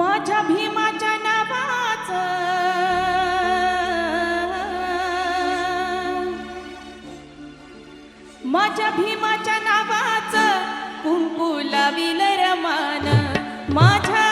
माझ्या भीमाच्या नावाच. माझ्या भीमाच्या नावाच कुंकू लाविल रमान. माझ्या